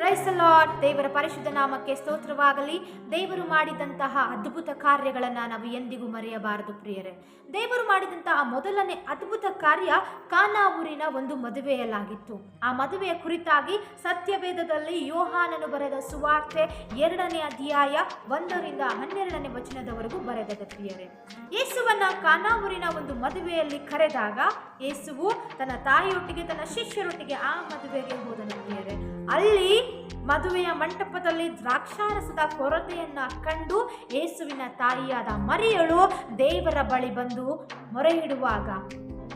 Lord ದೇವರ ಪರಿಶುದ್ಧ ನಾಮಕ್ಕೆ ಸ್ತೋತ್ರವಾಗಲಿ. ದೇವರು ಮಾಡಿದಂತಹ ಅದ್ಭುತ ಕಾರ್ಯಗಳನ್ನು ನಾವು ಎಂದಿಗೂ ಮರೆಯಬಾರದು ಪ್ರಿಯರೇ. ದೇವರು ಮಾಡಿದಂತಹ ಮೊದಲನೇ ಅದ್ಭುತ ಕಾರ್ಯ ಕಾನಾ ಊರಿನ ಒಂದು ಮದುವೆಯಲ್ಲಾಗಿತ್ತು. ಆ ಮದುವೆಯ ಕುರಿತಾಗಿ ಸತ್ಯವೇದದಲ್ಲಿ ಯೋಹಾನನು ಬರೆದ ಸುವಾರ್ತೆ ಎರಡನೇ ಅಧ್ಯಾಯ ಒಂದರಿಂದ ಹನ್ನೆರಡನೇ ವಚನದವರೆಗೂ ಬರೆದದ ಪ್ರಿಯರೇ. ಯೇಸುವನ್ನ ಕಾನಾ ಊರಿನ ಒಂದು ಮದುವೆಯಲ್ಲಿ ಕರೆದಾಗ ಯೇಸುವು ತನ್ನ ತಾಯಿಯೊಟ್ಟಿಗೆ ತನ್ನ ಶಿಷ್ಯರೊಟ್ಟಿಗೆ ಆ ಮದುವೆಗೆ ಹೋದನು ಪ್ರಿಯರೇ. ಅಲ್ಲಿ ಮದುವೆಯ ಮಂಟಪದಲ್ಲಿ ದ್ರಾಕ್ಷಾರಸದ ಕೊರತೆಯನ್ನ ಕಂಡು ಯೇಸುವಿನ ತಾಯಿಯಾದ ಮರಿಯಳು ದೇವರ ಬಳಿ ಬಂದು ಮೊರೆ ಇಡುವಾಗ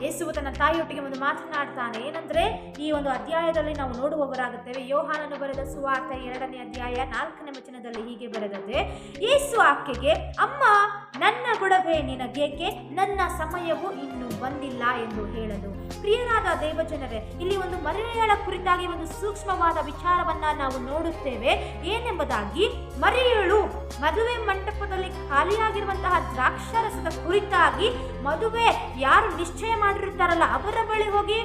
ಯೇಸುವು ತನ್ನ ತಾಯಿಯೊಟ್ಟಿಗೆ ಒಂದು ಮಾತನಾಡ್ತಾನೆ, ಏನಂದ್ರೆ ಈ ಒಂದು ಅಧ್ಯಾಯದಲ್ಲಿ ನಾವು ನೋಡುವವರಾಗುತ್ತೇವೆ. ಯೋಹಾನನು ಬರೆದ ಸುವಾರ್ತ ಎರಡನೇ ಅಧ್ಯಾಯ ನಾಲ್ಕನೇ ವಚನದಲ್ಲಿ ಹೀಗೆ ಬರೆದದೆ ಯೇಸು ಆಕೆಗೆ, ಅಮ್ಮ ನನ್ನ ಗೊಡವೆ ನಿನಗೇಕೆ? ನನ್ನ ಸಮಯವು ಇನ್ನೂ ಬಂದಿಲ್ಲ ಎಂದು ಹೇಳಲು. ಪ್ರಿಯರಾದ ದೇವಜನರೇ, ಇಲ್ಲಿ ಒಂದು ಮರಿಯಳ ಕುರಿತಾಗಿ ಒಂದು ಸೂಕ್ಷ್ಮವಾದ ವಿಚಾರವನ್ನ ನಾವು ನೋಡುತ್ತೇವೆ. ಏನೆಂಬುದಾಗಿ, ಮರಿಯಳು ಮದುವೆ ಮಂಟಪದಲ್ಲಿ ಖಾಲಿಯಾಗಿರುವಂತಹ ದ್ರಾಕ್ಷಾರಸದ ಕುರಿತಾಗಿ ಮದುವೆ ಯಾರು ನಿಶ್ಚಯ ಮಾಡಿರುತ್ತಾರಲ್ಲ, ಅವರ ಬಳಿ ಹೋಗಿ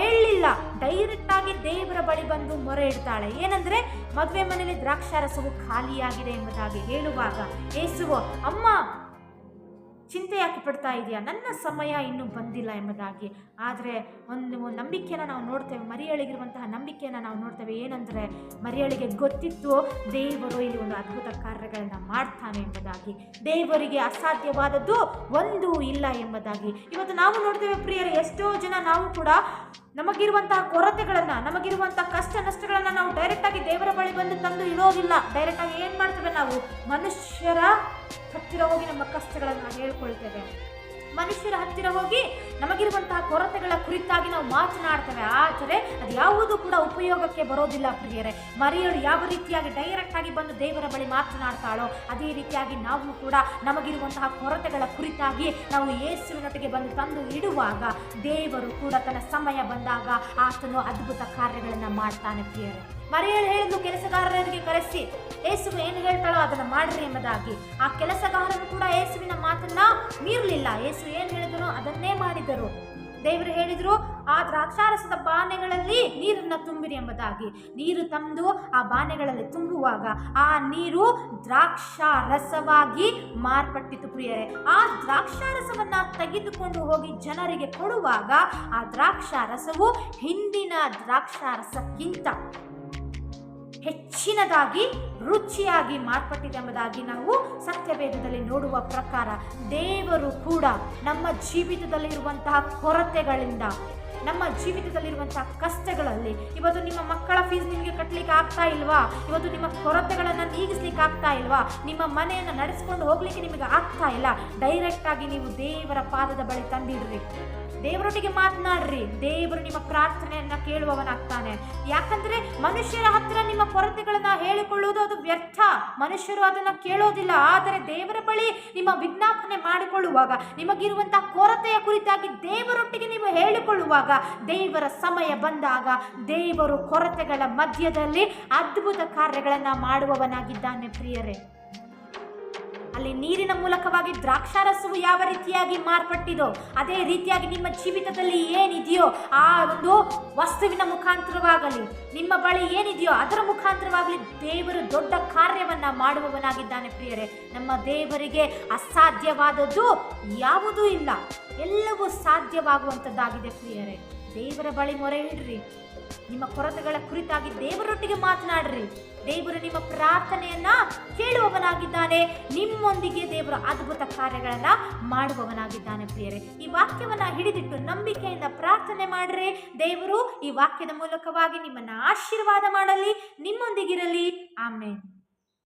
ಹೇಳಲಿಲ್ಲ. ಬಳಿ ಬಂದು ಮೊರೆ ಇಡ್ತಾಳೆ. ಏನಂದ್ರೆ ಮದುವೆ ಮನೆಯಲ್ಲಿ ದ್ರಾಕ್ಷಾರಸವು ಖಾಲಿಯಾಗಿದೆ ಎಂಬುದಾಗಿ ಹೇಳುವಾಗ ಏಸುವ ಅಮ್ಮ ಚಿಂತೆ ಯಾಕೆ ಪಡ್ತಾ ಇದೆಯಾ? ನನ್ನ ಸಮಯ ಇನ್ನೂ ಬಂದಿಲ್ಲ ಎಂಬುದಾಗಿ. ಆದರೆ ಒಂದು ನಂಬಿಕೆಯನ್ನು ನಾವು ನೋಡ್ತೇವೆ, ಮರಿಯಳಿಗಿರುವಂತಹ ನಂಬಿಕೆಯನ್ನು ನಾವು ನೋಡ್ತೇವೆ. ಏನಂದರೆ ಮರಿಯಳಿಗೆ ಗೊತ್ತಿತ್ತು ದೇವರು ಇಲ್ಲಿ ಒಂದು ಅದ್ಭುತ ಕಾರ್ಯಗಳನ್ನು ಮಾಡ್ತಾನೆ ಎಂಬುದಾಗಿ. ದೇವರಿಗೆ ಅಸಾಧ್ಯವಾದದ್ದು ಒಂದು ಇಲ್ಲ ಎಂಬುದಾಗಿ. ಇವತ್ತು ನಾವು ನೋಡ್ತೇವೆ ಪ್ರಿಯರೇ, ಎಷ್ಟೋ ಜನ ನಾವು ಕೂಡ ನಮಗಿರುವಂತಹ ಕೊರತೆಗಳನ್ನು, ನಮಗಿರುವಂತಹ ಕಷ್ಟ ನಷ್ಟಗಳನ್ನು ನಾವು ಡೈರೆಕ್ಟಾಗಿ ದೇವರ ಬಳಿ ಬಂದು ತಂದು ಇಡೋದಿಲ್ಲ. ಡೈರೆಕ್ಟಾಗಿ ಏನು ಮಾಡ್ತೇವೆ ನಾವು? ಮನುಷ್ಯರ ಹತ್ತಿರ ಹೋಗಿ ನಮ್ಮ ಕಷ್ಟಗಳನ್ನು ಹೇಳ್ಕೊಳ್ತೇವೆ. ಮನುಷ್ಯರ ಹತ್ತಿರ ಹೋಗಿ ನಮಗಿರುವಂತಹ ಕೊರತೆಗಳ ಕುರಿತಾಗಿ ನಾವು ಮಾತನಾಡ್ತೇವೆ. ಆದರೆ ಅದು ಯಾವುದೂ ಕೂಡ ಉಪಯೋಗಕ್ಕೆ ಬರೋದಿಲ್ಲ ಪ್ರಿಯರೇ. ಮರಿಯಳು ಯಾವ ರೀತಿಯಾಗಿ ಡೈರೆಕ್ಟ್ ಆಗಿ ಬಂದು ದೇವರ ಬಳಿ ಮಾತನಾಡ್ತಾಳೋ, ಅದೇ ರೀತಿಯಾಗಿ ನಾವು ಕೂಡ ನಮಗಿರುವಂತಹ ಕೊರತೆಗಳ ಕುರಿತಾಗಿ ನಾವು ಯೇಸುವಿನೊಟ್ಟಿಗೆ ಬಂದು ತಂದು ಇಡುವಾಗ ದೇವರು ಕೂಡ ತನ್ನ ಸಮಯ ಬಂದಾಗ ಆತನು ಅದ್ಭುತ ಕಾರ್ಯಗಳನ್ನು ಮಾಡ್ತಾನೆ ಪ್ರಿಯರೇ. ಮರಿಯಳು ಹೇಳಿದ್ದು ಕೆಲಸಗಾರರಿಗೆ ಕರೆಸಿ. ಯೇಸು ಏನು ಹೇಳ್ತಾಳೋ ಅದನ್ನು ಮಾಡ್ರಿ ಎಂಬುದಾಗಿ. ಆ ಕೆಲಸಗಾರರು ಕೂಡ ಯೇಸುವಿನ ಮಾತನ್ನ ಮೀರಲಿಲ್ಲ. ಯೇಸು ಏನು ಹೇಳಿದನೋ ಅದನ್ನೇ ಮಾಡಿದರು. ದೇವರು ಹೇಳಿದ್ರು, ಆ ದ್ರಾಕ್ಷಾರಸದ ಬಾನೆಗಳಲ್ಲಿ ನೀರನ್ನು ತುಂಬಿರಿ ಎಂಬುದಾಗಿ. ನೀರು ತಂದು ಆ ಬಾನೆಗಳಲ್ಲಿ ತುಂಬುವಾಗ ಆ ನೀರು ದ್ರಾಕ್ಷಾರಸವಾಗಿ ಮಾರ್ಪಟ್ಟಿತು ಪ್ರಿಯರೇ. ಆ ದ್ರಾಕ್ಷಾರಸವನ್ನ ತೆಗೆದುಕೊಂಡು ಹೋಗಿ ಜನರಿಗೆ ಕೊಡುವಾಗ ಆ ದ್ರಾಕ್ಷಾರಸವು ಹಿಂದಿನ ದ್ರಾಕ್ಷಾರಸಕ್ಕಿಂತ ಹೆಚ್ಚಿನದಾಗಿ, ರುಚಿಯಾಗಿ ಮಾರ್ಪಟ್ಟಿದೆ ಎಂಬುದಾಗಿ ನಾವು ಸತ್ಯವೇದದಲ್ಲಿ ನೋಡುವ ಪ್ರಕಾರ ದೇವರು ಕೂಡ ನಮ್ಮ ಜೀವಿತದಲ್ಲಿರುವಂತಹ ಕೊರತೆಗಳಿಂದ, ನಮ್ಮ ಜೀವಿತದಲ್ಲಿರುವಂತಹ ಕಷ್ಟಗಳಲ್ಲಿ, ಇವತ್ತು ನಿಮ್ಮ ಮಕ್ಕಳ ಫೀಸ್ ನಿಮಗೆ ಕಟ್ಟಲಿಕ್ಕೆ ಆಗ್ತಾ ಇಲ್ವಾ? ಇವತ್ತು ನಿಮ್ಮ ಕೊರತೆಗಳನ್ನು ನೀಗಿಸ್ಲಿಕ್ಕೆ ಆಗ್ತಾ ಇಲ್ವಾ? ನಿಮ್ಮ ಮನೆಯನ್ನು ನಡೆಸ್ಕೊಂಡು ಹೋಗ್ಲಿಕ್ಕೆ ನಿಮಗೆ ಆಗ್ತಾ ಇಲ್ಲ? ಡೈರೆಕ್ಟ್ ಆಗಿ ನೀವು ದೇವರ ಪಾದದ ಬಳಿ ತಂದಿಡ್ರಿ. ದೇವರೊಟ್ಟಿಗೆ ಮಾತನಾಡ್ರಿ. ದೇವರು ನಿಮ್ಮ ಪ್ರಾರ್ಥನೆಯನ್ನ ಕೇಳುವವನಾಗ್ತಾನೆ. ಯಾಕಂದ್ರೆ ಮನುಷ್ಯರ ಹತ್ತಿರ ನಿಮ್ಮ ಕೊರತೆಗಳನ್ನ ಹೇಳಿಕೊಳ್ಳುವುದು ಅದು ವ್ಯರ್ಥ. ಮನುಷ್ಯರು ಅದನ್ನ ಕೇಳೋದಿಲ್ಲ. ಆದರೆ ದೇವರ ಬಳಿ ನಿಮ್ಮ ವಿಜ್ಞಾಪನೆ ಮಾಡಿಕೊಳ್ಳುವಾಗ ನಿಮಗಿರುವಂಥ ಕೊರತೆಯ ಕುರಿತಾಗಿ ದೇವರೊಟ್ಟಿಗೆ ನೀವು ಹೇಳಿಕೊಳ್ಳುವಾಗ, ದೇವರ ಸಮಯ ಬಂದಾಗ ದೇವರು ಕೊರತೆಗಳ ಮಧ್ಯದಲ್ಲಿ ಅದ್ಭುತ ಕಾರ್ಯಗಳನ್ನ ಮಾಡುವವನಾಗಿದ್ದಾನೆ ಪ್ರಿಯರೇ. ಅಲ್ಲಿ ನೀರಿನ ಮೂಲಕವಾಗಿ ದ್ರಾಕ್ಷಾರಸವು ಯಾವ ರೀತಿಯಾಗಿ ಮಾರ್ಪಟ್ಟಿದೋ, ಅದೇ ರೀತಿಯಾಗಿ ನಿಮ್ಮ ಜೀವಿತದಲ್ಲಿ ಏನಿದೆಯೋ ಆ ಒಂದು ವಸ್ತುವಿನ ಮುಖಾಂತರವಾಗಲಿ, ನಿಮ್ಮ ಬಳಿ ಏನಿದೆಯೋ ಅದರ ಮುಖಾಂತರವಾಗಲಿ ದೇವರು ದೊಡ್ಡ ಕಾರ್ಯವನ್ನ ಮಾಡುವವನಾಗಿದ್ದಾನೆ ಪ್ರಿಯರೇ. ನಮ್ಮ ದೇವರಿಗೆ ಅಸಾಧ್ಯವಾದದ್ದು ಯಾವುದೂ ಇಲ್ಲ. ಎಲ್ಲವೂ ಸಾಧ್ಯವಾಗುವಂಥದ್ದಾಗಿದೆ ಪ್ರಿಯರೇ. ದೇವರ ಬಳಿ ಮೊರೆ ಇಡ್ರಿ. ನಿಮ್ಮ ಕೊರತೆಗಳ ಕುರಿತಾಗಿ ದೇವರೊಟ್ಟಿಗೆ ಮಾತನಾಡ್ರಿ. ದೇವರು ನಿಮ್ಮ ಪ್ರಾರ್ಥನೆಯನ್ನ ಕೇಳುವವನಾಗಿದ್ದಾನೆ ನಿಮ್ಮೊಂದಿಗೆ ದೇವರು ಅದ್ಭುತ ಕಾರ್ಯಗಳನ್ನ ಮಾಡುವವನಾಗಿದ್ದಾನೆ ಪ್ರಿಯರೇ. ಈ ವಾಕ್ಯವನ್ನ ಹಿಡಿದಿಟ್ಟು ನಂಬಿಕೆಯಿಂದ ಪ್ರಾರ್ಥನೆ ಮಾಡ್ರಿ. ದೇವರು ಈ ವಾಕ್ಯದ ಮೂಲಕವಾಗಿ ನಿಮ್ಮನ್ನ ಆಶೀರ್ವಾದ ಮಾಡಲಿ. ನಿಮ್ಮೊಂದಿಗಿರಲಿ. ಆಮೇಲೆ